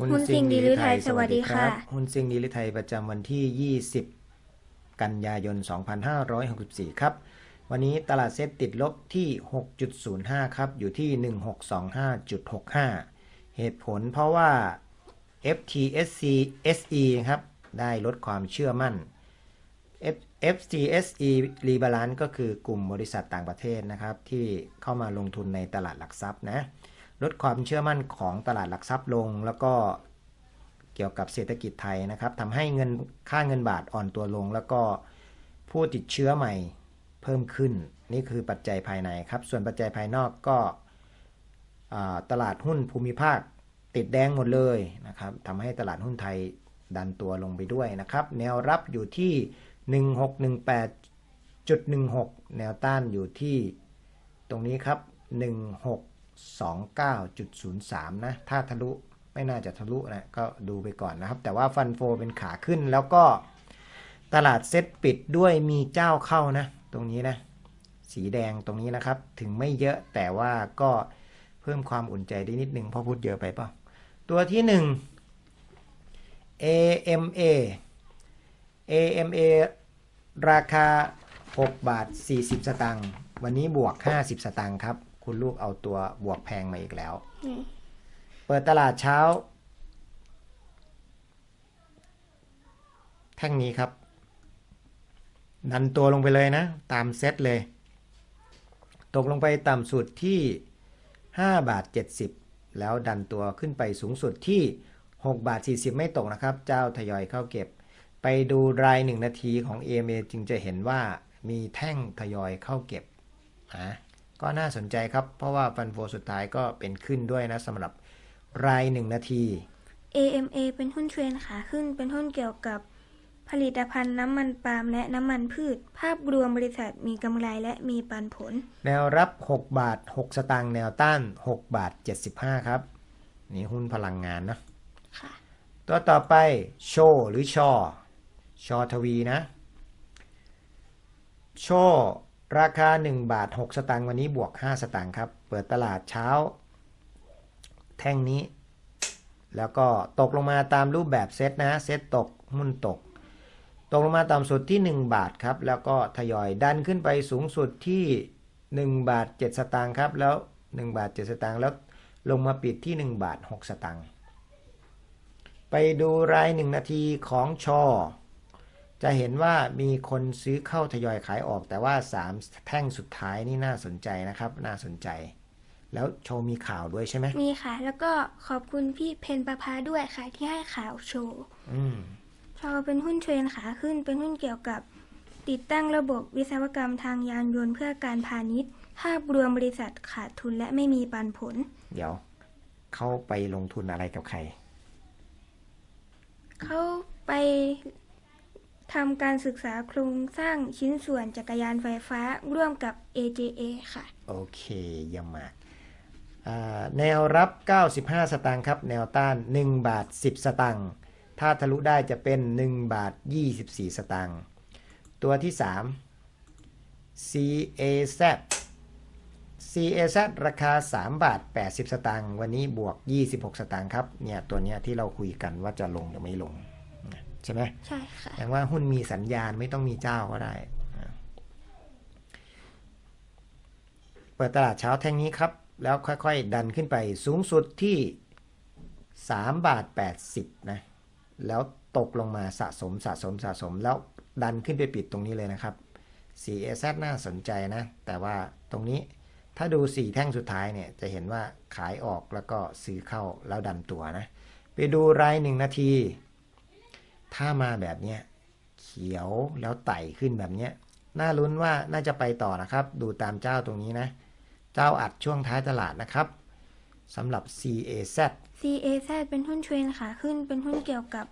หุ้นหุ้นซิ่งดีหรือไทยสวัสดีค่ะ หุ้นซิ่งดีหรือไทยประจำวันที่ 20 กันยายน 2564 ครับ วันนี้ตลาดเซ็ตติดลบที่ 6.05 ครับ อยู่ที่ 1625.65 เหตุผลเพราะว่า FTSC SE ครับ ได้ลดความเชื่อมั่น F- FTSE Rebalance ก็คือกลุ่มบริษัทต่างประเทศนะครับ ที่เข้ามาลงทุนในตลาดหลักทรัพย์นะ ลดความเชื่อมั่นของตลาดหลักทรัพย์ลง แล้วก็เกี่ยวกับเศรษฐกิจไทยนะครับทำให้เงินค่าเงินบาทอ่อนตัวลง แล้วก็ผู้ติดเชื้อใหม่เพิ่มขึ้น นี่คือปัจจัยภายในครับ ส่วนปัจจัยภายนอกก็ตลาดหุ้นภูมิภาคติดแดงหมดเลยนะครับทำให้ตลาดหุ้นไทยดันตัวลงไปด้วยนะครับ แนวรับอยู่ที่ 1618.16 แนวต้านอยู่ที่ตรงนี้ครับ 29.03 นะ ถ้าทะลุไม่น่าจะทะลุนะ ก็ดูไปก่อนนะครับ แต่ว่าฟันโฟเป็นขาขึ้นแล้วก็ตลาดเซ็ตปิดด้วยมีเจ้าเข้านะ ตรงนี้นะ สีแดงตรงนี้นะครับ ถึงไม่เยอะแต่ว่าก็เพิ่มความอุ่นใจได้นิดนึงเพราะพูดเยอะไปเปล่าตัวที่หนึ่ง AMA AMA ราคา 6 บาท 40 สตางค์วันนี้บวก 50 สตางค์ครับ คุณลูกเอาตัวบวกแพงมาอีกแล้วอืมเปิดตลาดเช้า แท่งนี้ครับ ดันตัวลงไปเลยนะ ตามเซตเลย ตกลงไปต่ำสุดที่ 5 บาท 70 แล้วดันตัวขึ้นไปสูงสุดที่ 6 บาท 40 ไม่ตกนะครับ เจ้าทยอยเข้าเก็บ ไปดูราย1นาทีของ AMA จึงจะเห็นว่ามีแท่งทยอยเข้าเก็บอะ ก็น่าสนใจครับ เพราะว่าฟันโฟสุดท้ายก็เป็นขึ้นด้วยนะสำหรับราย1นาที AMA เป็นหุ้นเทรนขาขึ้น เป็นหุ้นเกี่ยวกับผลิตภัณฑ์น้ำมันปาล์มและน้ำมันพืช ภาพรวมบริษัทมีกำไรและมีปันผล แนวรับ 6 บาท 6 สตางค์แนวต้าน 6 บาท 75 ครับ นี่หุ้นพลังงานนะค่ะตัวต่อไปโชหรือชอ ชอทวีนะ โช ราคา 1 บาท 6 สตางค์วันนี้บวก 5 สตางค์ครับ เปิดตลาดเช้า แท่งนี้ แล้วก็ตกลงมาตามรูปแบบเซตนะเซตตกหุ้นตก ตกลงมาต่ำสุดที่ 1 บาทครับ แล้วก็ทยอยดันขึ้นไปสูงสุดที่ 1 บาท 7 สตางค์ครับ แล้ว 1 บาท 7 สตางค์แล้วลงมาปิดที่ 1 บาท 6 สตางค์ไปดูราย 1 นาทีของชอ จะเห็นว่ามีคนซื้อเข้าทยอยขายออก แต่ว่า 3 แท่งสุดท้ายนี่น่าสนใจนะครับ น่าสนใจ แล้วโชว์มีข่าวด้วยใช่ไหมมีค่ะ แล้วก็ขอบคุณพี่เพนประภาด้วยค่ะที่ให้ข่าวโชว์อืมชอเป็นหุ้นเทรนขาขึ้น เป็นหุ้นเกี่ยวกับ ติดตั้งระบบวิศวกรรมทางยานยนต์เพื่อการพาณิชย์ภาพรวมบริษัทขาดทุนและไม่มีปันผล เดี๋ยว เข้าไปลงทุนอะไรกับใคร เขาไป ทำการศึกษาโครงสร้างชิ้นส่วนจักรยานไฟฟ้าร่วมกับ AJA ค่ะ โอเคยี่ยมากอ่าแนวรับ 95 สตางค์ครับ แนวต้าน 1 บาท 10 สตางค์ถ้าทะลุได้จะเป็น 1 บาท 24 สตางค์ตัวที่ 3 CAZ CAZ ราคา 3 บาท 80 สตางค์วันนี้บวก 26 สตางค์ครับเนี่ยตัวเนี้ยที่เราคุยกันว่าจะลงหรือไม่ลง ใช่ไหมใช่ค่ะแปลว่าหุ้นมีสัญญาณไม่ต้องมีเจ้าก็ได้อ่าเปิดตลาดเช้าแท่งนี้ครับ แล้วค่อยๆ ดันขึ้นไปสูงสุดที่3บาท80นะ แล้วตกลงมาสะสมสะสมสะสม แล้วดันขึ้นไปปิดตรงนี้เลยนะครับ 4AZ น่าสนใจนะ แต่ว่าตรงนี้ถ้าดู 4 แท่งสุดท้ายเนี่ย จะเห็นว่าขายออกแล้วก็ซื้อเข้าแล้วดันตัวนะ ไปดูราย1นาที ถ้ามาแบบเนี้ยเขียวแล้วไต่ขึ้นแบบเนี้ยน่าลุ้นว่าน่าจะไปต่อนะครับ ดูตามเจ้าตรงนี้นะ เจ้าอัดช่วงท้ายตลาดนะครับสำหรับ CAZ CAZ เป็นหุ้นเทรนขาขึ้นเป็นหุ้นเกี่ยวกับ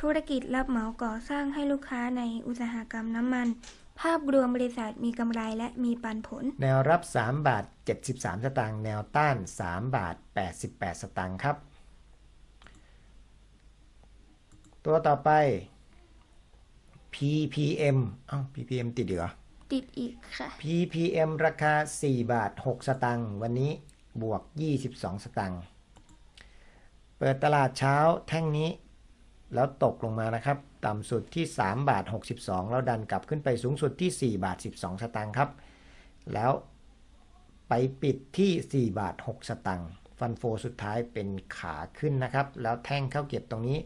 ธุรกิจรับเหมาก่อสร้างให้ลูกค้าในอุตสาหกรรมน้ำมัน ภาพรวมบริษัทมีกำไรและมีปันผล แนวรับ 3 บาท 73 สตางค์ แนวต้าน 3 บาท 88 สตางค์ครับ ตัวต่อไป PPM เอ้า PPM ติดเหรอ ติดอีกค่ะ PPM ราคา 4 บาท 6 สตางค์วันนี้บวก 22 สตางค์ไปเปิดตลาดเช้าแท่งนี้ แล้วตกลงมานะครับ ต่ำสุดที่ 3 บาท 62 แล้วดันกลับขึ้นไปสูงสุดที่ 4 บาท 12 สตางค์ครับ แล้วไปปิดที่ 4 บาท 6 สตางค์ฟันโฟสุดท้ายเป็นขาขึ้นนะครับ แล้วแท่งเข้าเก็บตรงนี้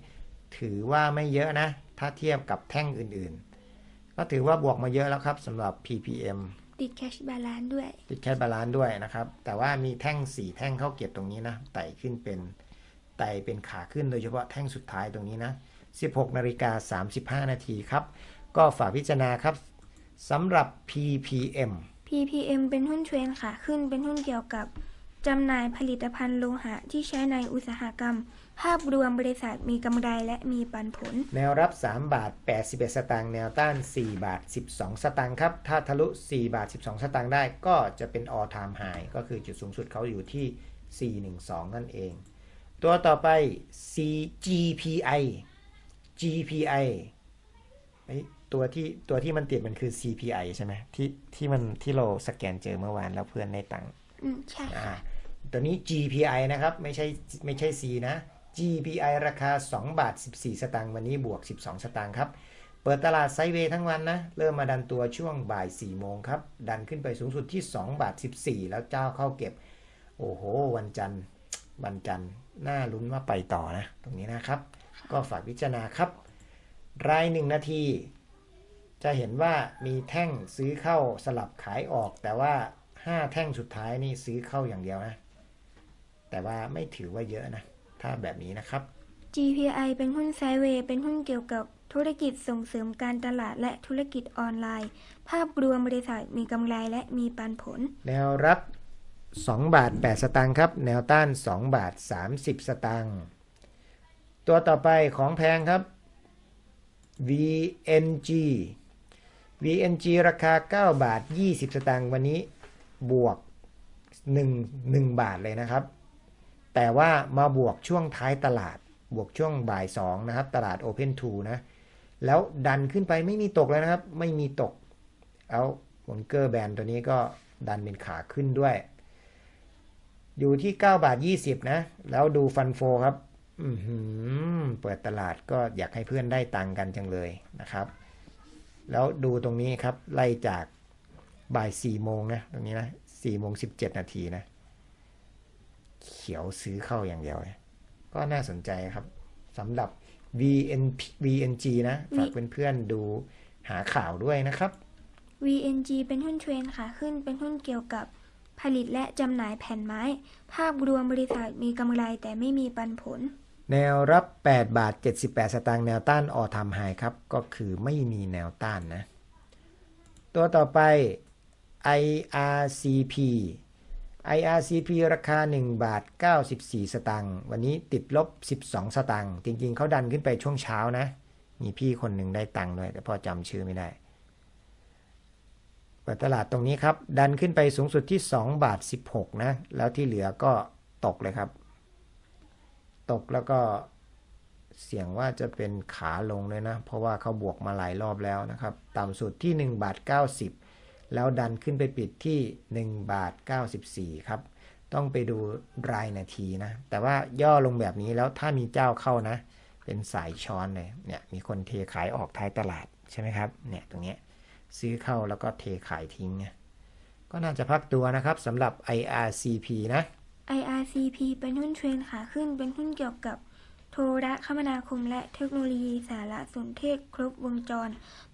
ถือว่าไม่เยอะนะ ถ้าเทียบกับแท่งอื่นๆ ก็ถือว่าบวกมาเยอะแล้วครับสำหรับ PPM ติดแคชบาลานด้วย ติดแคชบาลานซ์ด้วยนะครับ แต่ว่ามีแท่งสี่แท่งเข้าเก็บตรงนี้นะ ไต่ขึ้นเป็นไต่เป็นขาขึ้นโดยเฉพาะแท่งสุดท้ายตรงนี้นะ 16นาฬิกา35 นาทีครับ ก็ฝากพิจารณาครับสำหรับ PPM PPM เป็นหุ้นเทรนขาขึ้นเป็นหุ้นเกี่ยวกับ จำหน่ายผลิตภัณฑ์โลหะที่ใช้ในอุตสาหกรรม ภาพรวมบริษัทมีกำไรและมีปันผล แนวรับ 3 บาท 81 สตางค์แนวต้าน 4 บาท 12 สตางค์ครับ ถ้าทะลุ 4 บาท 12 สตางค์ได้ก็จะเป็น all time high ก็คือจุดสูงสุดเขาอยู่ที่ 412 นั่นเอง ตัวต่อไป CGPI GPI เอ้ยตัวที่ตัวที่มันติดมันคือ CPI ใช่ไหมที่ที่มันที่เราสแกนเจอเมื่อวานแล้วเพื่อนได้ตังค์อืมใช่อ่าค่ะ ตัวนี้ GPI นะครับ ไม่ใช่ไม่ใช่ C นะ GPI ราคา 2 บาท 14 สตางค์วันนี้บวก 12 สตางค์ครับ เปิดตลาดไซเวย์ทั้งวันนะ เริ่มมาดันตัวช่วงบ่าย 4 โมงครับ ดันขึ้นไปสูงสุดที่ 2 บาท 14 แล้วเจ้าเข้าเก็บ โอ้โห วันจันทร์ วันจันทร์น่าลุ้นว่าไปต่อนะ ตรงนี้นะครับ ก็ฝากพิจารณาครับ ราย1นาที จะเห็นว่ามีแท่งซื้อเข้าสลับขายออก แต่ว่า 5 แท่งสุดท้ายนี่ซื้อเข้าอย่างเดียวนะ แต่ว่าไม่ถือว่าเยอะนะ ถ้าแบบนี้นะครับ GPI เป็นหุ้นไซด์เวย์เป็นหุ้นเกี่ยวกับธุรกิจส่งเสริมการตลาดและธุรกิจออนไลน์ ภาพรวมบริษัทมีกำไรและมีปันผล แนวรับ 2 บาท 8 สตางค์ครับ แนวต้าน 2 บาท 30 สตางค์ ตัวต่อไปของแพงครับ VNG VNG ราคา 9 บาท 20 สตางค์วันนี้บวก 1 1 บาทเลยนะครับ แต่ว่ามาบวกช่วงท้ายตลาด บวกช่วงบ่าย2นะครับ ตลาด Open 2นะ แล้วดันขึ้นไปไม่มีตกเลยนะครับ ไม่มีตก เอาวงเกอร์แบนตัวนี้ก็ดันเป็นขาขึ้นด้วย อยู่ที่ 9 บาท 20 นะ แล้วดูฟันโฟครับเปิดตลาดก็อยากให้เพื่อนได้ตังกันจังเลยนะครับ แล้วดูตรงนี้ครับ ไล่จากบ่าย4โมงนะ ตรงนี้นะ4โมง17 นาทีนะ เขียวซื้อเข้าอย่างเดียวเลยก็น่าสนใจครับสำหรับ VNP VNG นะ ฝากเพื่อนๆดูหาข่าวด้วยนะครับ VNG เป็นหุ้นเทรนขาขึ้นเป็นหุ้นเกี่ยวกับผลิตและจำหน่ายแผ่นไม้ ภาพรวมบริษัทมีกำไรแต่ไม่มีปันผล แนวรับ 8 บาท 78 สตางค์แนวต้านออทามไฮครับ ก็คือไม่มีแนวต้านนะ ตัวต่อไป IRCP IRCP ราคา 1 บาท 94 สตางค์วันนี้ติดลบ 12 สตางค์จริง ๆ เขาดันขึ้นไปช่วงเช้านะ มีพี่คนหนึ่งได้ตังค์ด้วย แต่พ่อจำชื่อไม่ได้เปิดตลาดตรงนี้ครับ ดันขึ้นไปสูงสุดที่ 2 บาท 16 นะ แล้วที่เหลือก็ตกเลยครับ ตกแล้วก็เสี่ยงว่าจะเป็นขาลงเลยนะ เพราะว่าเขาบวกมาหลายรอบแล้วนะครับ ต่ำสุดที่ 1 บาท 90 แล้วดันขึ้นไปปิดที่ 1 บาท 94 ครับ ต้องไปดูรายนาทีนะ แต่ว่าย่อลงแบบนี้แล้วถ้ามีเจ้าเข้านะ เป็นสายช้อนเลยเนี่ยมีคนเทขายออกท้ายตลาดใช่ไหมครับเนี่ยตรงนี้ซื้อเข้าแล้วก็เทขายทิ้งไงก็น่าจะพักตัวนะครับสำหรับ IRCP นะ IRCP เป็นหุ้นเทรนขาขึ้นเป็นหุ้นเกี่ยวกับ ทรคมนาคมและเทคโนโลยีสารสนเทศครบวงจร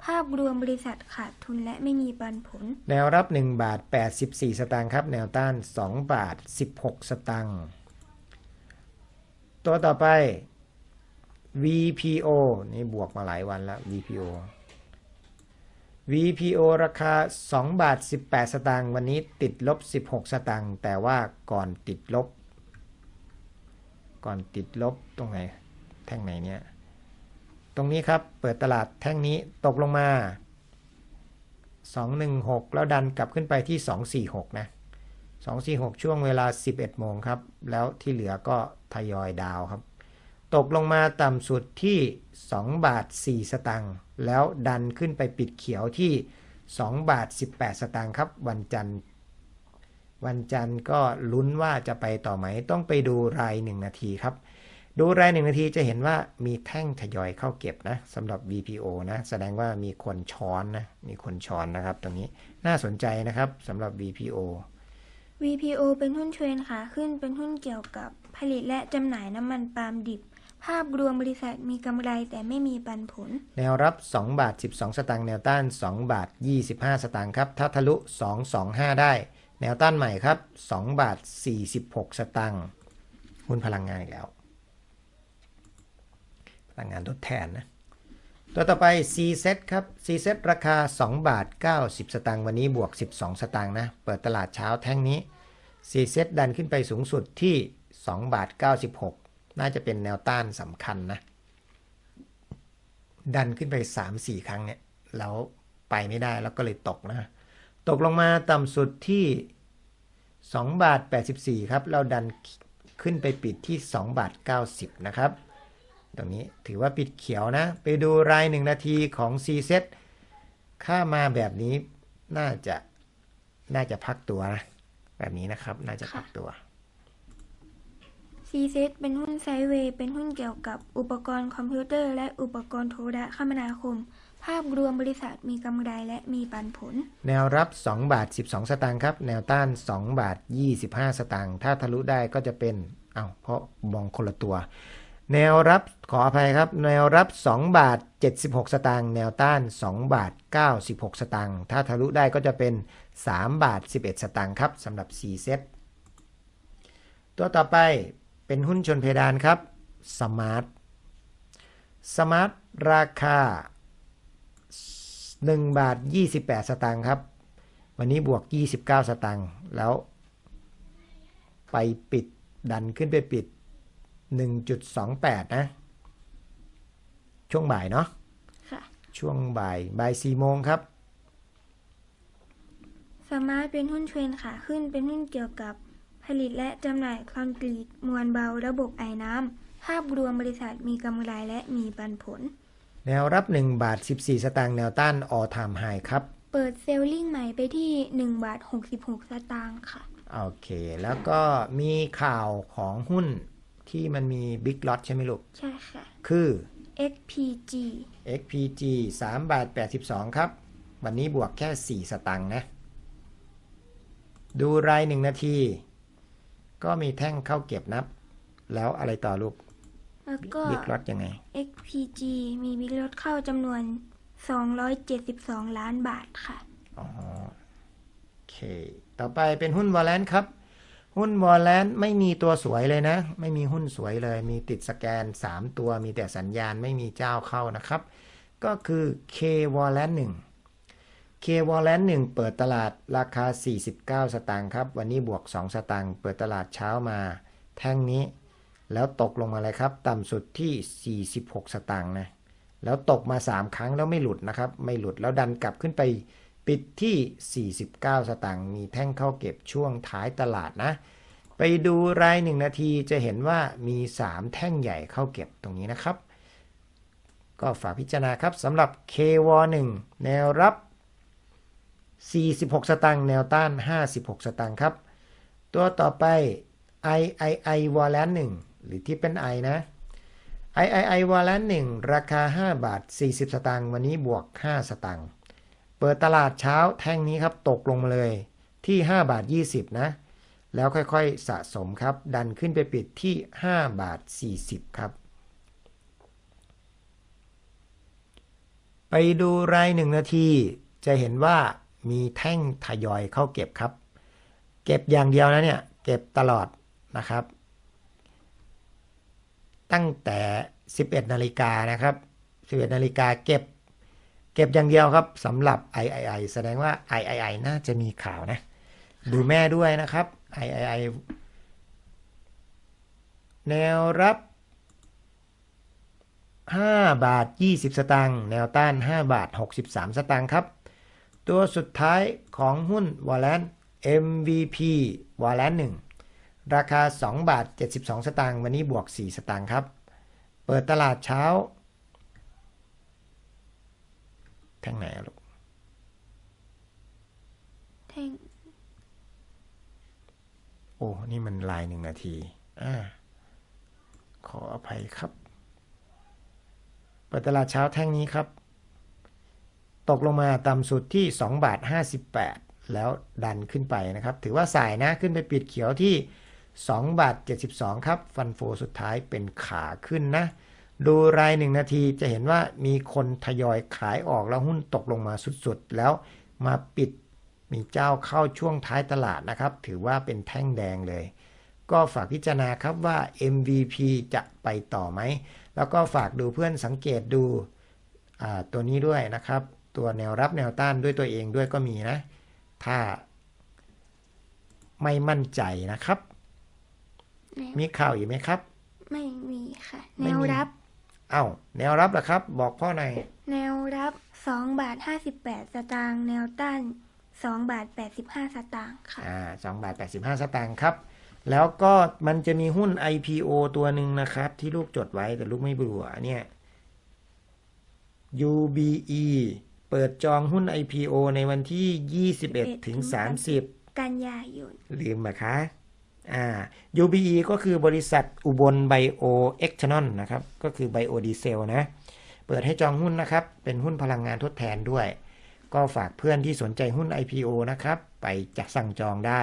ภาพรวมบริษัทขาดทุนและไม่มีปันผล แนวรับ 1 บาท 84 สตางค์ครับ แนวต้าน 2 บาท 16 สตางค์ตัวต่อไป VPO นี่บวกมาหลายวันแล้ว VPO VPO ราคา 2 บาท 18 สตางค์วันนี้ติดลบ 16 สตางค์แต่ว่าก่อนติดลบ ก่อนติดลบตรงไหนแท่งไหนเนี่ยตรงนี้ครับเปิดตลาดแท่งนี้ตกลงมา 216 แล้วดันกลับขึ้นไปที่ 246 นะ 246 ช่วงเวลา 11 โมงครับ แล้วที่เหลือก็ทยอยดาวครับ ตกลงมาต่ำสุดที่ 2 บาท 4 สตางค์แล้วดันขึ้นไปปิดเขียวที่ 2 บาท 18 สตางค์ครับ วันจันทร์ วันจันทร์ก็ลุ้นว่าจะไปต่อไหม ต้องไปดูราย1นาทีครับ ดูรายหนึ่งนาทีจะเห็นว่ามีแท่งทยอยเข้าเก็บนะสำหรับ VPO นะ แสดงว่ามีคนช้อนนะ มีคนช้อนนะครับ ตรงนี้น่าสนใจนะครับสำหรับ VPO VPO เป็นหุ้นเทรนขาขึ้นเป็นหุ้นเกี่ยวกับผลิตและจำหน่ายน้ำมันปาล์มดิบ ภาพรวมบริษัทมีกำไรแต่ไม่มีปันผล แนวรับ 2 บาท 12 สตางค์แนวต้าน 2 บาท 25 สตางค์ครับ ถ้าทะลุ 225 ได้ แนวต้านใหม่ครับ2บาท46 สตางค์หุ้นพลังงานอีกแล้ว พลังงานทดแทนนะตัวต่อไป CZ ครับ CZ ราคา2บาท90 สตางค์วันนี้บวก 12 สตางค์นะเปิดตลาดเช้าแท่งนี้ CZ ดันขึ้นไปสูงสุดที่2บาท96 น่าจะเป็นแนวต้านสำคัญนะ ดันขึ้นไป 3-4 ครั้งเนี่ยแล้วไปไม่ได้แล้วก็เลยตกนะ ตกลงมาต่ำสุดที่2บาท84 ครับ เราดันขึ้นไปปิดที่2บาท90 นะครับ ตรงนี้ถือว่าปิดเขียวนะ ไปดูรายหนึ่งนาทีของ CZ ค่ามาแบบนี้น่าจะน่าจะพักตัวนะแบบนี้นะครับ น่าจะพักตัว CZ เป็นหุ้นไซเวย์เป็นหุ้นเกี่ยวกับอุปกรณ์คอมพิวเตอร์ และอุปกรณ์โทรคมนาคม ภาพรวมบริษัทมีกำไรและมีปันผล แนวรับ 2 บาท 12 สตางค์ครับ แนวต้าน 2 บาท 25 สตางค์ ถ้าทะลุได้ก็จะเป็น เอา้า เพราะมองคนละตัว แนวรับขออภัยครับ แนวรับ 2 บาท 76 สตางค์ แนวต้าน 2 บาท 96 สตางค์ ถ้าทะลุได้ก็จะเป็น 3 บาท 11 สตางค์ครับสำหรับ 4 เซต ตัวต่อไปเป็นหุ้นชนเพดานครับ สมาร์ท สมาร์ทราคา 1 บาท 28 สตางค์ครับ วันนี้บวก 29 สตางค์แล้ว ไปปิดดันขึ้นไปปิด 1.28 นะ ช่วงบ่ายเนาะค่ะช่วงบ่ายบ่าย4โมงครับสมาร์ทเป็นหุ้นเทรนขาขึ้นเป็นหุ้นเกี่ยวกับผลิตและจำหน่ายคอนกรีตมวลเบาระบบไอน้ำภาพรวมบริษัทมีกำไรและมีปันผล แนวรับ 1 บาท 14 สตางค์แนวต้านออทามไฮครับ เปิดเซลลิ่งใหม่ไปที่ 1 บาท 66 สตางค์ค่ะ โอเค แล้วก็มีข่าวของหุ้นที่มันมีบิ๊กล็อตใช่ไหมลูก ใช่ค่ะ คือ XPG XPG 3บาท 82 ครับ วันนี้บวกแค่ 4 สตังค์นะ ดูราย1นาที ก็มีแท่งเข้าเก็บนับ แล้วอะไรต่อลูก แล้วก็บิ๊กล็อตยังไง XPG มีบิ๊กลดเข้าจำนวน 272 ล้านบาทค่ะ อ๋อ โอเค ต่อไปเป็นหุ้นวอลเลนครับ หุ้นวอลเลนไม่มีตัวสวยเลยนะ ไม่มีหุ้นสวยเลย มีติดสแกน 3 ตัว มีแต่สัญญาณไม่มีเจ้าเข้านะครับ ก็คือ K w a l l e n 1 K w a l l e n 1 เปิดตลาดราคา 49 สตางค์ครับ วันนี้บวก 2 สตางค์ เปิดตลาดเช้ามา แท่งนี้ แล้วตกลงมาเลยครับ ต่ำสุดที่ 46 สตางค์นะแล้วตกมา 3 ครั้งแล้วไม่หลุดนะครับ ไม่หลุดแล้วดันกลับขึ้นไปปิดที่ 49 สตางค์มีแท่งเข้าเก็บช่วงท้ายตลาดนะ ไปดูราย 1 นาทีจะเห็นว่ามี 3 แท่งใหญ่เข้าเก็บตรงนี้นะครับ ก็ฝากพิจารณาครับสำหรับ KW 1 แนวรับ 46 สตางค์แนวต้าน 56 สตางค์ครับ ตัวต่อไป III w a l l a n 1 หรือที่เป็น I นะ III w a l l a n 1ราคา 5 บาท 40 สตางค์วันนี้บวก 5 สตางค์เปิดตลาดเช้าแท่งนี้ครับตกลงมาเลยที่ 5 บาท 20 นะ แล้วค่อยๆสะสมครับ ดันขึ้นไปปิดที่ 5 บาท 40 ครับ ไปดูราย1นาที จะเห็นว่ามีแท่งทยอยเข้าเก็บครับ เก็บอย่างเดียวนะเนี่ย เก็บตลอดนะครับ ตั้งแต่ 11 นาฬิกานะครับ 11 นาฬิกาเก็บ เก็บอย่างเดียวครับสำหรับ III แสดงว่า III น่าจะมีข่าวนะ ดูแม่ด้วยนะครับ III แนวรับ 5 บาท 20 สตางค์แนวต้าน 5 บาท 63 สตางค์ครับ ตัวสุดท้ายของหุ้นวอลเลน MVP วอลเลน1 ราคา 2 บาท 72 สตางค์วันนี้บวก 4 สตางค์ครับ เปิดตลาดเช้า แท่งไหนอะลูก แท่ง โอ้ นี่มันลายหนึ่งนาที อ่า ขออภัยครับ เปิดตลาดเช้าแท่งนี้ครับ ตกลงมาต่ำสุดที่ 2 บาท 58 แล้วดันขึ้นไปนะครับ ถือว่าสายนะขึ้นไปปิดเขียวที่ 2 บาท 72 ครับ ฟันโฟสุดท้ายเป็นขาขึ้นนะ ดูรายหนึ่งนาทีจะเห็นว่ามีคนทยอยขายออกแล้วหุ้นตกลงมาสุดๆ แล้วมาปิดมีเจ้าเข้าช่วงท้ายตลาดนะครับ ถือว่าเป็นแท่งแดงเลย ก็ฝากพิจารณาครับว่า MVP จะไปต่อไหม แล้วก็ฝากดูเพื่อนสังเกตดูตัวนี้ด้วยนะครับ ตัวแนวรับแนวต้านด้วยตัวเองด้วยก็มีนะ ถ้าไม่มั่นใจนะครับ แนวมีข่าวอีกไหมครับ ไม่มีค่ะไม่แนวมีรับ เอ้า แนวรับเหรอครับ บอกพ่อหน่อย แนวรับ2บาท58สตางค์ แนวต้าน2บาท85สตางค์ค่ะ อ่าสองบาทแปดสิบห้าสตางค์ครับ แล้วก็มันจะมีหุ้น IPO ตัวหนึ่งนะครับ ที่ลูกจดไว้แต่ลูกไม่รู้อะเนี่ย UBE เปิดจองหุ้น IPO ในวันที่ 21ถึง30 กันยายนลืมนะคะ อ่า UBE ก็คือบริษัทอุบลไบโอเอ็กชนอนนะครับ ก็คือไบโอดีเซลนะ เปิดให้จองหุ้นนะครับ เป็นหุ้นพลังงานทดแทนด้วย ก็ฝากเพื่อนที่สนใจหุ้น IPO นะครับ ไปจัดสั่งจองได้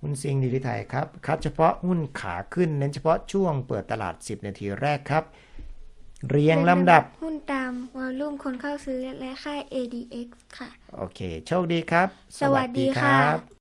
หุ้นซิงดีลิไทยครับ คัดเฉพาะหุ้นขาขึ้น เน้นเฉพาะช่วงเปิดตลาด 10 นาทีแรกครับ เรียงลำดับหุ้นตามวอลลุ่มคนเข้าซื้อและค่าย ADX ค่ะ โอเค โชคดีครับ สวัสดีค่ะ